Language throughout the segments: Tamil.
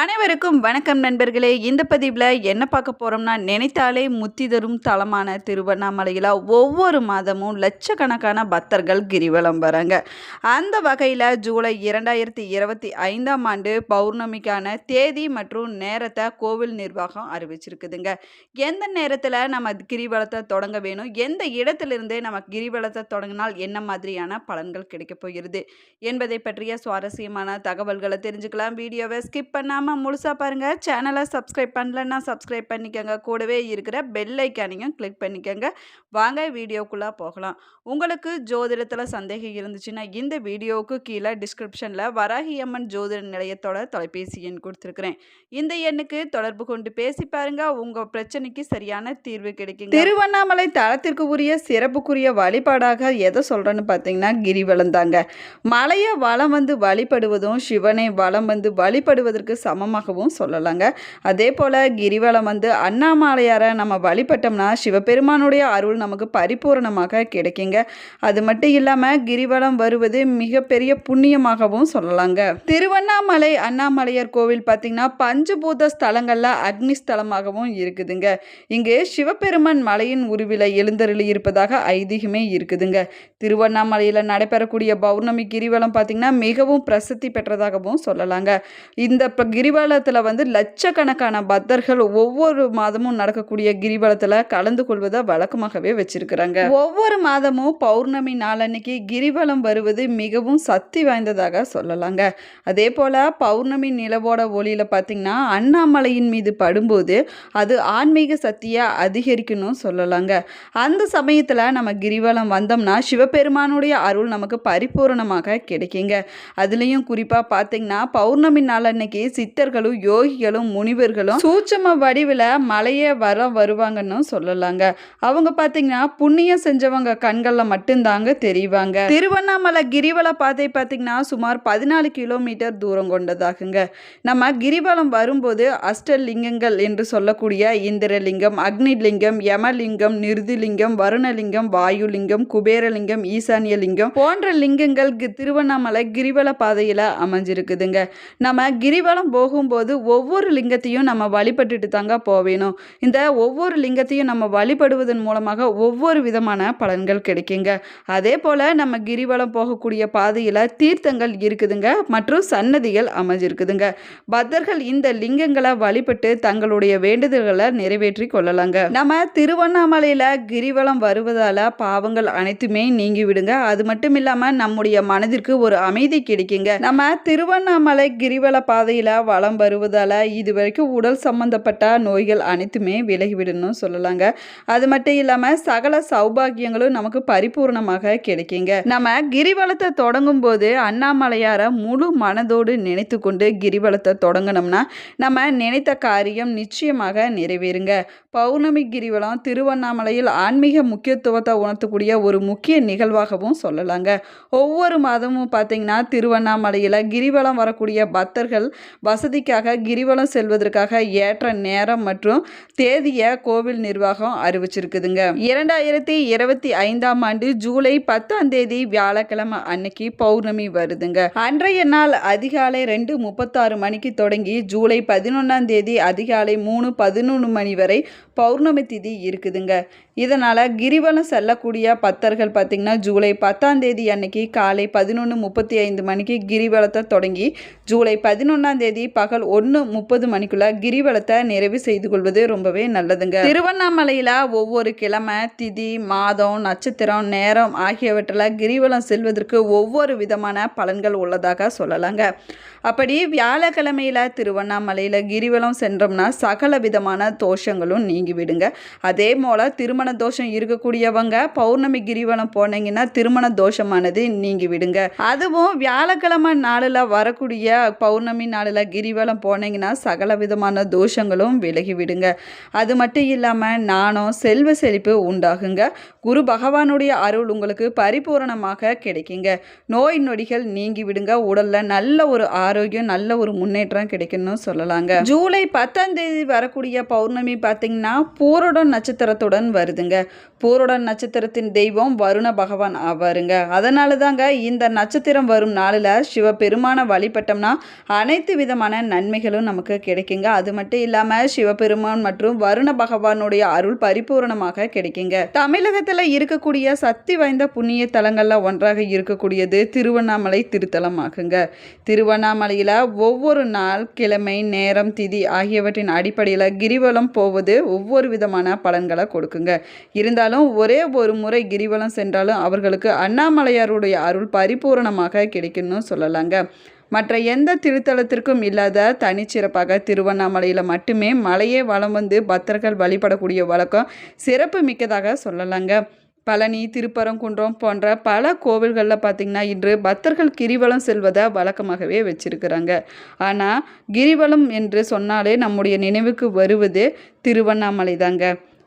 அனைவருக்கும் வணக்கம் நண்பர்களே. இந்த பதிவில் என்ன பார்க்க போகிறோம்னா நினைத்தாலே முத்தி தரும் தலமான திருவண்ணாமலையில் ஒவ்வொரு மாதமும் லட்சக்கணக்கான பக்தர்கள் கிரிவலம் வராங்க. அந்த வகையில் ஜூலை இரண்டாயிரத்தி இருபத்தி ஐந்தாம் ஆண்டு பௌர்ணமிக்கான தேதி மற்றும் நேரத்தை கோவில் நிர்வாகம் அறிவிச்சிருக்குதுங்க. எந்த நேரத்தில் நம்ம கிரிவலத்தை தொடங்க வேணும்? எந்த இடத்துலேருந்தே நம்ம கிரிவலத்தை தொடங்கினால் என்ன மாதிரியான பலன்கள் கிடைக்கப் போகிறது? என்பதை பற்றிய சுவாரஸ்யமான தகவல்களை தெரிஞ்சுக்கலாம். வீடியோவை ஸ்கிப் பண்ணாமல் முழுசாக பாருங்கள் சேனலை சப்ஸ்கிரைப் பண்ணலன்னா சப்ஸ்கிரைப் பண்ணிக்கோங்க. கூடவே இருக்கிற பெல் ஐக்கானையும் கிளிக் பண்ணிக்கோங்க. வாங்க வீடியோக்குள்ளே போகலாம். உங்களுக்கு ஜோதிடத்தில் சந்தேகம் இருந்துச்சுன்னா இந்த வீடியோவுக்கு கீழே டிஸ்கிரிப்ஷனில் வராகியம்மன் ஜோதிட நிலையத்தோட தொலைபேசி எண் கொடுத்துருக்குறேன். இந்த எண்ணுக்கு தொடர்பு கொண்டு பேசி பாருங்க. உங்கள் பிரச்சனைக்கு சரியான தீர்வு கிடைக்கும் திருவண்ணாமலை தளத்திற்கு உரிய சிறப்புக்குரிய வழிபாடாக எதை சொல்கிறேன்னு பார்த்தீங்கன்னா கிரிவலம் தாங்க. மலையை வளம் வந்து வழிபடுவதும் சிவனை வளம் வந்து வழிபடுவதற்கு சமமாகவும் சொல்லலாங்க. அதே போல் கிரிவலம் வந்து அண்ணாமலையாரை நம்ம வழிபட்டோம்னா சிவபெருமானுடைய அருள் நமக்கு பரிபூரணமாக கிடைக்குங்க. அது மட்டும் இல்லாமல் கிரிவலம் வருவது மிகப்பெரிய புண்ணியமாகவும் சொல்லலாங்க. திருவண்ணாமலை அண்ணாமலையார் கோவில் பார்த்திங்கன்னா பஞ்சபூத ஸ்தலங்களில் அக்னி ஸ்தலமாகவும் இருக்குதுங்க. இங்கு சிவபெருமான் மலையின் உருவில எழுந்தருளி இருப்பதாக ஐதீகமே இருக்குதுங்க. திருவண்ணாமலையில் நடைபெறக்கூடிய பௌர்ணமி கிரிவலம் பார்த்திங்கன்னா மிகவும் பிரசித்தி பெற்றதாகவும் சொல்லலாங்க. இந்த கிரிவலத்தில் வந்து லட்சக்கணக்கான பக்தர்கள் ஒவ்வொரு மாதமும் நடக்கக்கூடிய கிரிவலத்தில் கலந்து கொள்வதை வழக்கமாகவே வச்சிருக்கிறாங்க. ஒவ்வொரு மாதமும் பௌர்ணமி நாளன்னைக்கு கிரிவலம் வருவது மிகவும் சக்தி வாய்ந்ததாக சொல்லலாங்க. அதே போல் பௌர்ணமி நிலவோட ஒளியில் பார்த்திங்கன்னா அண்ணாமலையின் மீது படும்போது அது ஆன்மீக சக்தியை அதிகரிக்கணும் சொல்லலாங்க. அந்த சமயத்தில் நம்ம கிரிவலம் வந்தோம்னா சிவபெருமானுடைய அருள் நமக்கு பரிபூரணமாக கிடைக்குங்க. அதுலேயும் குறிப்பாக பார்த்திங்கன்னா பௌர்ணமி நாள் அன்னைக்கு சித்தர்களும் யோகிகளும் முனிவர்களும் சூட்சம வடிவில் மலையே வர வருவாங்கன்னு சொல்லலாங்க. அவங்க பார்த்தீங்கன்னா புண்ணியம் செஞ்சவங்க கண்களில் மட்டும்தாங்க தெரிவாங்க. திருவண்ணாமலை கிரிவல பாதை பார்த்தீங்கன்னா சுமார் பதினாலு கிலோமீட்டர் தூரம் கொண்டதாகுங்க. நம்ம கிரிவலம் வரும்போது அஷ்டலிங்கங்கள் என்று சொல்லக்கூடிய இந்திரலிங்கம் அக்னிலிங்கம் யமலிங்கம் நிருதிலிங்கம் வருணலிங்கம் வாயுலிங்கம் குபேரலிங்கம் ஈசானியலிங்கம் போன்ற லிங்கங்கள் கி- திருவண்ணாமலை கிரிவல பாதையில் அமைஞ்சிருக்குதுங்க. நம்ம கிரிவலம் போகும்போது ஒவ்வொரு லிங்கத்தையும் நம்ம வழிபட்டுட்டு தாங்க போவேணும். இந்த ஒவ்வொரு லிங்கத்தையும் நம்ம வழிபடுவதன் மூலமாக ஒவ்வொரு விதமான பலன்கள் கிடைக்குங்க. அதே போல் நம்ம கிரிவலம் போகக்கூடிய பாதையில் தீர்த்தங்கள் இருக்குதுங்க. மற்றும் சன்னதிகள் அமைஞ்சிருக்குதுங்க. பக்தர்கள் இந்த லிங்கங்களை வழிபட்டு தங்களுடைய வேண்டுதல்களை நிறைவேற்றி கொள்ளலாங்க. நம்ம திருவண்ணாமலையில் கிரிவலம் வருவதால் பாவங்கள் அனைத்துமே நீங்கி விடுங்க அது மட்டும் இல்லாமல் நம்முடைய மனதிற்கு ஒரு அமைதி கிடைக்குங்க. நம்ம திருவண்ணாமலை கிரிவல பாதையில் வளம் வருவதால் இது வரைக்கும் உடல் சம்பந்தப்பட்ட நோய்கள் அனைத்துமே விலகிவிடணும்னு சொல்லலாங்க. அது மட்டும் இல்லாமல் சகல சௌபாகியங்களும் நமக்கு பரிபூர்ணமாக கிடைக்குங்க. நம்ம கிரிவலத்தை தொடங்கும் போது அண்ணாமலையாரை முழு மனதோடு நினைத்து கொண்டு கிரிவலத்தை தொடங்கினோம்னா நம்ம நினைத்த காரியம் நிச்சயமாக நிறைவேறுங்க. பௌர்ணமி கிரிவலம் திருவண்ணாமலையில் ஆன்மீக முக்கியத்துவத்தை உணர்த்தக்கூடிய ஒரு முக்கிய நிகழ்வாகவும் சொல்லலாங்க. ஒவ்வொரு மாதமும் பார்த்தீங்கன்னா திருவண்ணாமலையில் கிரிவலம் வரக்கூடிய பக்தர்கள் வசதிக்காக கிரிவலம் செல்வதற்காக ஏற்ற நேரம் மற்றும் தேதியை கோவில் நிர்வாகம் அறிவிச்சிருக்குதுங்க. இரண்டாயிரத்தி இருபத்தி ஐந்தாம் ஆண்டு ஜூலை பத்தாம் தேதி வியாழக்கிழமை அன்னைக்கு பௌர்ணமி வருதுங்க. அன்றைய நாள் அதிகாலை ரெண்டு முப்பத்தாறு மணிக்கு தொடங்கி ஜூலை பதினொன்றாம் தேதி அதிகாலை மூணு பதினொன்று மணி வரை பௌர்ணமி திதி இருக்குதுங்க. இதனால் கிரிவலம் செல்லக்கூடிய பக்தர்கள் பார்த்திங்கன்னா ஜூலை பத்தாம் தேதி அன்னைக்கு காலை பதினொன்று முப்பத்தி ஐந்து மணிக்கு கிரிவலத்தை தொடங்கி ஜூலை பதினொன்றாம் தேதி பகல் ஒன்று முப்பது மணிக்குள்ள கிரிவலத்தை நிறைவு செய்து கொள்வது ரொம்பவே நல்லதுங்க. திருவண்ணாமலையில் ஒவ்வொரு கிழமை திதி மாதம் நட்சத்திரம் நேரம் ஆகியவற்றில் கிரிவலம் செல்வதற்கு ஒவ்வொரு விதமான பலன்கள் உள்ளதாக சொல்லலாங்க. அப்படி வியாழக்கிழமையில் திருவண்ணாமலையில் கிரிவலம் சென்றோம்னா சகல விதமான தோஷங்களும் நீங்கி விடுங்க. அதே போல் திருமண தோஷம் இருக்கக்கூடியவங்க பௌர்ணமி கிரிவலம் போனீங்கன்னா திருமண தோஷமானது நீங்கி விடுங்க. அதுவும் வியாழக்கிழமை நாளில் வரக்கூடிய பௌர்ணமி நாளில் கிரிவலம் போனீங்கன்னா சகல விதமான தோஷங்களும் விலகி விடுங்க. அது மட்டும் இல்லாமல் நாணம் செல்வ செழிப்பு உண்டாகுங்க. குரு பகவானுடைய அருள் உங்களுக்கு பரிபூரணமாக கிடைக்குங்க. நோய் நொடிகள் நீங்கி விடுங்க. உடலில் நல்ல ஒரு ஆரோக்கியம் நல்ல ஒரு முன்னேற்றம் கிடைக்கும்னு சொல்லலாங்க. ஜூலை பத்தாம் தேதி வரக்கூடிய பௌர்ணமி பார்த்தீங்கன்னா பூரடம் நட்சத்திரத்துடன் வருது. வருதுங்க பூரோட நட்சத்திரத்தின் தெய்வம் வருண பகவான் ஆவாருங்க. அதனால தாங்க இந்த நட்சத்திரம் வரும் நாளில் சிவபெருமானை வழிபட்டோம்னா அனைத்து விதமான நன்மைகளும் நமக்கு கிடைக்குங்க. அது மட்டும் இல்லாமல் சிவபெருமான் மற்றும் வருண பகவானுடைய அருள் பரிபூரணமாக கிடைக்குங்க. தமிழகத்தில் இருக்கக்கூடிய சக்தி வாய்ந்த புண்ணிய தலங்களில் ஒன்றாக இருக்கக்கூடியது திருவண்ணாமலை திருத்தலம் ஆகுங்க திருவண்ணாமலையில் ஒவ்வொரு நாள் கிழமை நேரம் திதி ஆகியவற்றின் அடிப்படையில் கிரிவலம் போவது ஒவ்வொரு விதமான பலன்களை கொடுக்குங்க. இருந்தாலும் ஒரே ஒரு முறை கிரிவலம் சென்றாலும் அவர்களுக்கு அண்ணாமலையாருடைய அருள் பரிபூரணமாக கிடைக்கும்னு சொல்லலாங்க. மற்ற எந்த திருத்தலத்திற்கும் இல்லாத தனிச்சிறப்பாக திருவண்ணாமலையில் மட்டுமே மலையே வளம் வந்து பக்தர்கள் வழிபடக்கூடிய வழக்கம் சிறப்பு மிக்கதாக சொல்லலாங்க. பழனி திருப்பரங்குன்றம் போன்ற பல கோவில்களில் பார்த்திங்கன்னா இன்று பக்தர்கள் கிரிவலம் செல்வதை வழக்கமாகவே வச்சுருக்கிறாங்க. ஆனால் கிரிவலம் என்று சொன்னாலே நம்முடைய நினைவுக்கு வருவது திருவண்ணாமலை தாங்க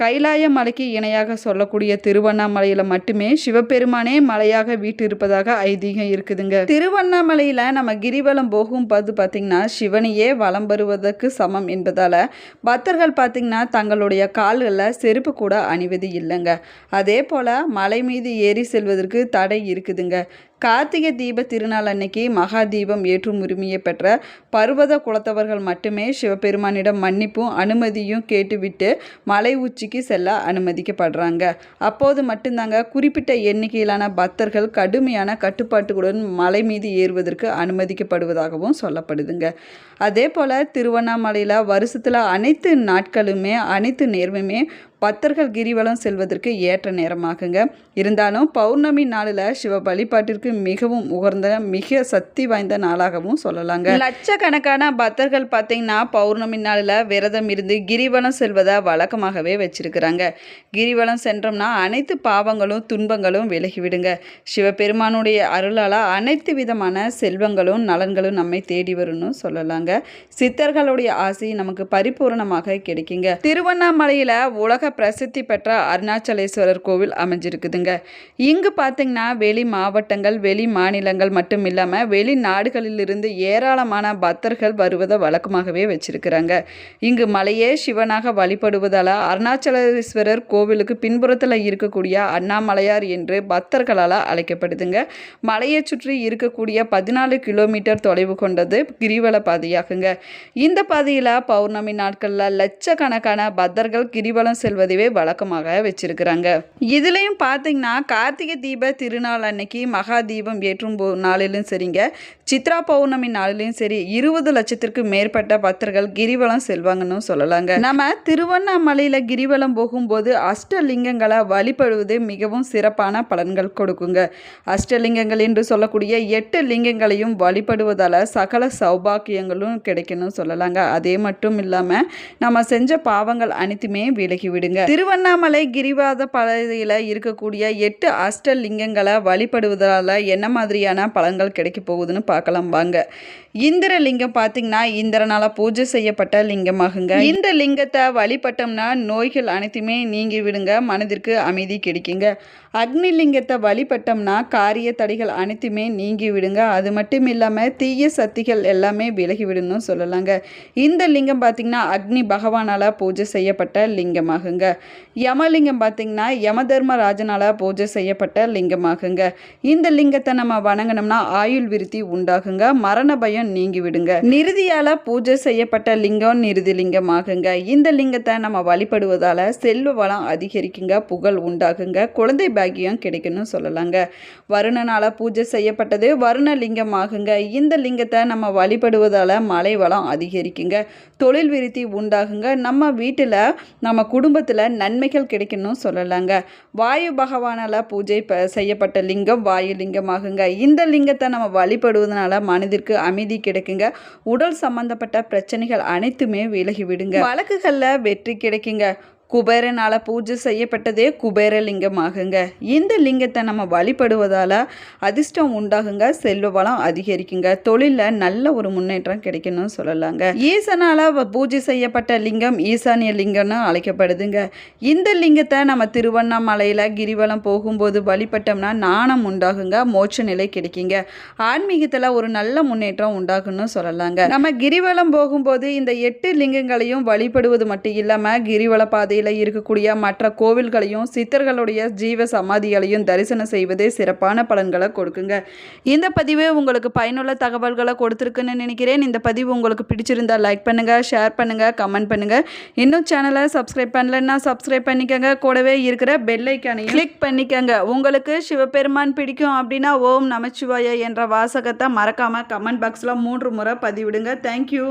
கைலாய மலைக்கு இணையாக சொல்லக்கூடிய திருவண்ணாமலையில் மட்டுமே சிவபெருமானே மலையாக வீட்டிருப்பதாக ஐதீகம் இருக்குதுங்க. திருவண்ணாமலையில் நம்ம கிரிவலம் போகும்போது பார்த்திங்கன்னா சிவனையே வலம் வருவதற்கு சமம் என்பதால் பக்தர்கள் பார்த்திங்கன்னா தங்களுடைய கால்களில் செருப்பு கூட அணிவது இல்லைங்க. அதே போல் மலை மீது ஏறி செல்வதற்கு தடை இருக்குதுங்க. கார்த்திகை தீப திருநாள் அன்னைக்கு மகா தீபம் ஏற்றும் உரிமையை பெற்ற பர்வத குலத்தவர்கள் மட்டுமே சிவபெருமானிடம் மன்னிப்பும் அனுமதியும் கேட்டுவிட்டு மலை உச்சிக்கு செல்ல அனுமதிக்கப்படுறாங்க. அப்போது மட்டும்தாங்க குறிப்பிட்ட எண்ணிக்கையிலான பக்தர்கள் கடுமையான கட்டுப்பாட்டுகளுடன் மலை மீது ஏறுவதற்கு அனுமதிக்கப்படுவதாகவும் சொல்லப்படுதுங்க. அதே போல் திருவண்ணாமலையில் வருஷத்தில் அனைத்து நாட்களுமே அனைத்து நேர்வுமே பக்தர்கள் கிரிவலம் செல்வதற்கு ஏற்ற நேரமாகுங்க. இருந்தாலும் பௌர்ணமி நாளில் சிவ வழிபாட்டிற்கு மிகவும் உகர்ந்த மிக சக்தி வாய்ந்த நாளாகவும் சொல்லலாங்க. லட்சக்கணக்கான பக்தர்கள் பார்த்தீங்கன்னா பௌர்ணமி நாளில் விரதம் இருந்து கிரிவலம் செல்வதை வழக்கமாகவே வச்சிருக்கிறாங்க. கிரிவலம் சென்றோம்னா அனைத்து பாவங்களும் துன்பங்களும் விலகிவிடுங்க. சிவபெருமானுடைய அருளால் அனைத்து விதமான செல்வங்களும் நலன்களும் நம்மை தேடி வரும்னு சொல்லலாங்க. சித்தர்களுடைய ஆசை நமக்கு பரிபூரணமாக கிடைக்குங்க. திருவண்ணாமலையில் உலக பிரசித்தி பெற்ற அருணாச்சலேஸ்வரர் கோவில் அமைஞ்சிருக்குதுங்க. இங்கு பார்த்திங்கன்னா வெளி மாவட்டங்கள் வெளி மாநிலங்கள் மட்டும் இல்லாமல் வெளி நாடுகளிலிருந்து ஏராளமான பக்தர்கள் வருவதை வழக்கமாகவே வச்சிருக்கிறாங்க. இங்கு மலையே சிவனாக வழிபடுவதால் அருணாச்சலேஸ்வரர் கோவிலுக்கு பின்புறத்தில் இருக்கக்கூடிய அண்ணாமலையார் என்று பக்தர்களால் அழைக்கப்படுதுங்க. மலையை சுற்றி இருக்கக்கூடிய பதினாலு கிலோமீட்டர் தொலைவு கொண்டது கிரிவல பாதையாகுங்க. இந்த பாதையில் பௌர்ணமி நாட்களில் லட்சக்கணக்கான பக்தர்கள் கிரிவலம் செல்வதையே வழக்கமாக வச்சிருக்கிறாங்க. இதுலேயும் பார்த்தீங்கன்னா கார்த்திகை தீப திருநாள் அன்னைக்கு மகா தீபம் ஏற்றும் போ நாளிலும் சரிங்க. சித்ரா பௌர்ணமி நாளிலும் சரி இருபது லட்சத்திற்கு மேற்பட்ட பக்தர்கள் கிரிவலம் செல்வாங்கன்னு சொல்லலாங்க. நம்ம திருவண்ணாமலையில் கிரிவலம் போகும்போது அஷ்டலிங்கங்களை வழிபடுவது மிகவும் சிறப்பான பலன்கள் கொடுக்குங்க. அஷ்டலிங்கங்கள் என்று சொல்லக்கூடிய எட்டு லிங்கங்களையும் வழிபடுவதால் சகல சௌபாக்கியங்களும் கிடைக்கணும் சொல்லலாங்க. அதே மட்டும் இல்லாமல் நம்ம செஞ்ச பாவங்கள் அனைத்துமே விலகி விடுங்க திருவண்ணாமலை கிரிவாத பகுதியில் இருக்கக்கூடிய எட்டு அஷ்டலிங்கங்களை வழிபடுவதால் என்ன மாதிரியான பலன்கள் கிடைக்க போகுதுன்னு பார்க்கலாம் வாங்க. இந்திரலிங்கம் பார்த்தீங்கன்னா இந்திரனால பூஜை செய்யப்பட்ட லிங்கமாகுங்க. இந்த லிங்கத்தை வழிபட்டோம்னா நோய்கள் அனைத்துமே நீங்கி விடுங்க மனதிற்கு அமைதி கிடைக்குங்க. அக்னி லிங்கத்தை வழிபட்டோம்னா காரிய தடைகள் அனைத்துமே நீங்கி விடுங்க. அது மட்டும் இல்லாமல் தீய சக்திகள் எல்லாமே விலகி விடணும் சொல்லலாங்க. இந்த லிங்கம் பார்த்தீங்கன்னா அக்னி பகவானால் பூஜை செய்யப்பட்ட லிங்கமாகுங்க. யமலிங்கம் பார்த்தீங்கன்னா யமதர்மராஜனால் பூஜை செய்யப்பட்ட லிங்கமாகுங்க. இந்த லிங்கத்தை நம்ம வணங்கினோம்னா ஆயுள் விருத்தி உண்டாகுங்க. மரண பயம் நீங்கி விடுங்க நிறுதியால் பூஜை செய்யப்பட்ட லிங்கம் நிறுதி லிங்கமாகுங்க. இந்த லிங்கத்தை நம்ம வழிபடுவதால் செல்வ வளம் அதிகரிக்குங்க. புகழ் உண்டாகுங்க. குழந்தை பாக்கியம் கிடைக்கும்னு சொல்லலாங்க. வருணனால் பூஜை செய்யப்பட்டது வருண லிங்கமாகுங்க. இந்த லிங்கத்தை நம்ம வழிபடுவதால் மலை வளம் அதிகரிக்குங்க. தொழில் விருத்தி உண்டாகுங்க. நம்ம வீட்டில் நம்ம குடும்பத்தில் நன்மைகள் கிடைக்கணும் சொல்லலாங்க. வாயு பகவானால் பூஜை ப செய்யப்பட்ட லிங்கம் வாயு லிங்கமாகுங்க. இந்த லிங்கத்தை நம்ம வழிபடுவதனால மனதிற்கு அமைதி கிடைக்குங்க. உடல் சம்பந்தப்பட்ட பிரச்சனைகள் அனைத்துமே விலகி விடுங்க. வழக்குகளில் வெற்றி கிடைக்குங்க. குபேரனால் பூஜை செய்யப்பட்டதே குபேர லிங்கமாகுங்க. இந்த லிங்கத்தை நம்ம வழிபடுவதால் அதிர்ஷ்டம் உண்டாகுங்க செல்வ வளம் அதிகரிக்குங்க. தொழிலில் நல்ல ஒரு முன்னேற்றம் கிடைக்கணும்னு சொல்லலாங்க. ஈசனால் பூஜை செய்யப்பட்ட லிங்கம் ஈசானிய லிங்கம்னு அழைக்கப்படுதுங்க. இந்த லிங்கத்தை நம்ம திருவண்ணாமலையில் கிரிவலம் போகும்போது வழிபட்டோம்னா நாணம் உண்டாகுங்க மோட்ச நிலை கிடைக்குங்க. ஆன்மீகத்தில் ஒரு நல்ல முன்னேற்றம் உண்டாகுன்னு சொல்லலாங்க. நம்ம கிரிவலம் போகும்போது இந்த எட்டு லிங்கங்களையும் வழிபடுவது மட்டும் இல்லாமல் கிரிவல பாதை பாதையில் இருக்கக்கூடிய மற்ற கோவில்களையும் சித்தர்களுடைய ஜீவ சமாதிகளையும் தரிசனம் செய்வதே சிறப்பான பலன்களை கொடுக்குங்க. இந்த பதிவு உங்களுக்கு பயனுள்ள தகவல்களை கொடுத்துருக்குன்னு நினைக்கிறேன். இந்த பதிவு உங்களுக்கு பிடிச்சிருந்தா லைக் பண்ணுங்கள் ஷேர் பண்ணுங்கள் கமெண்ட் பண்ணுங்கள் இன்னும் சேனலை சப்ஸ்கிரைப் பண்ணலன்னா சப்ஸ்கிரைப் பண்ணிக்கோங்க. கூடவே இருக்கிற பெல்லைக்கானையும் கிளிக் பண்ணிக்கோங்க. உங்களுக்கு சிவபெருமான் பிடிக்கும் அப்படின்னா ஓம் நமச்சிவாய என்ற வாசகத்தை மறக்காமல் கமெண்ட் பாக்ஸில் மூன்று முறை பதிவிடுங்க. தேங்க்யூ